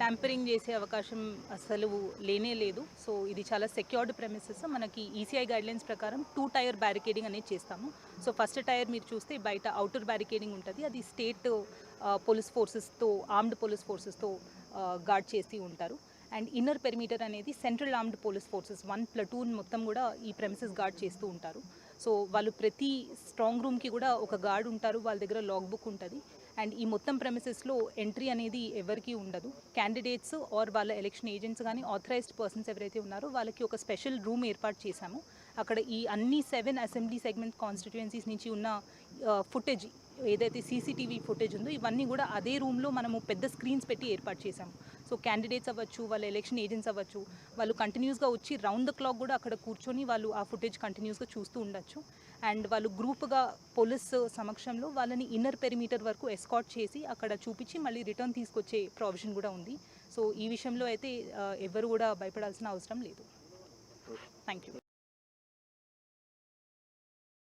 Tampering చేసే అవకాశం అసలు లేనే లేదు. సో ఇది చాలా సెక్యూర్డ్ ప్రెమిసెస్ మనకి ఈసీఐ గైడ్లైన్స్ ప్రకారం టూ టైర్ బ్యారికేడింగ్ అనేది చేస్తాము. సో ఫస్ట్ టైర్ మీరు చూస్తే బయట అవుటర్ బ్యారికేడింగ్ ఉంటుంది. అది స్టేట్ పోలీస్ ఫోర్సెస్తో ఆర్మ్డ్ పోలీస్ ఫోర్సెస్తో గార్డ్ చేసి ఉంటారు. అండ్ ఇన్నర్ పెరిమీటర్ అనేది central armed police forces one platoon మొత్తం కూడా ఈ ప్రెమిసెస్ గార్డ్ చేస్తూ ఉంటారు. సో వాళ్ళు ప్రతి స్ట్రాంగ్ రూమ్కి కూడా ఒక గార్డ్ ఉంటారు వాళ్ళ దగ్గర లాగ్ బుక్ ఉంటుంది. అండ్ ఈ మొత్తం ప్రెమిసెస్లో ఎంట్రీ అనేది ఎవరికీ ఉండదు. క్యాండిడేట్స్ ఆర్ వాళ్ళ ఎలక్షన్ ఏజెంట్స్ కానీ ఆథరైజ్డ్ పర్సన్స్ ఎవరైతే ఉన్నారో వాళ్ళకి ఒక స్పెషల్ రూమ్ ఏర్పాటు చేశాము. అక్కడ ఈ అన్ని సెవెన్ అసెంబ్లీ సెగ్మెంట్ కాన్స్టిట్యుయెన్సీస్ నుంచి ఉన్న ఫుటేజ్ ఏదైతే సీసీటీవీ ఫుటేజ్ ఉందో ఇవన్నీ కూడా అదే రూమ్లో మనము పెద్ద స్క్రీన్స్ పెట్టి ఏర్పాటు చేశాము. సో క్యాండిడేట్స్ అవ్వచ్చు వాళ్ళ ఎలక్షన్ ఏజెంట్స్ అవ్వచ్చు వాళ్ళు కంటిన్యూస్గా వచ్చి రౌండ్ ద క్లాక్ కూడా అక్కడ కూర్చొని వాళ్ళు ఆ ఫుటేజ్ కంటిన్యూస్గా చూస్తూ ఉండొచ్చు. అండ్ వాళ్ళు గ్రూప్గా పోలీస్ సమక్షంలో వాళ్ళని ఇన్నర్ పెరిమీటర్ వరకు ఎస్కాట్ చేసి అక్కడ చూపించి మళ్ళీ రిటర్న్ తీసుకొచ్చే ప్రావిజన్ కూడా ఉంది. సో ఈ విషయంలో అయితే ఎవరు కూడా భయపడాల్సిన అవసరం లేదు. Thank you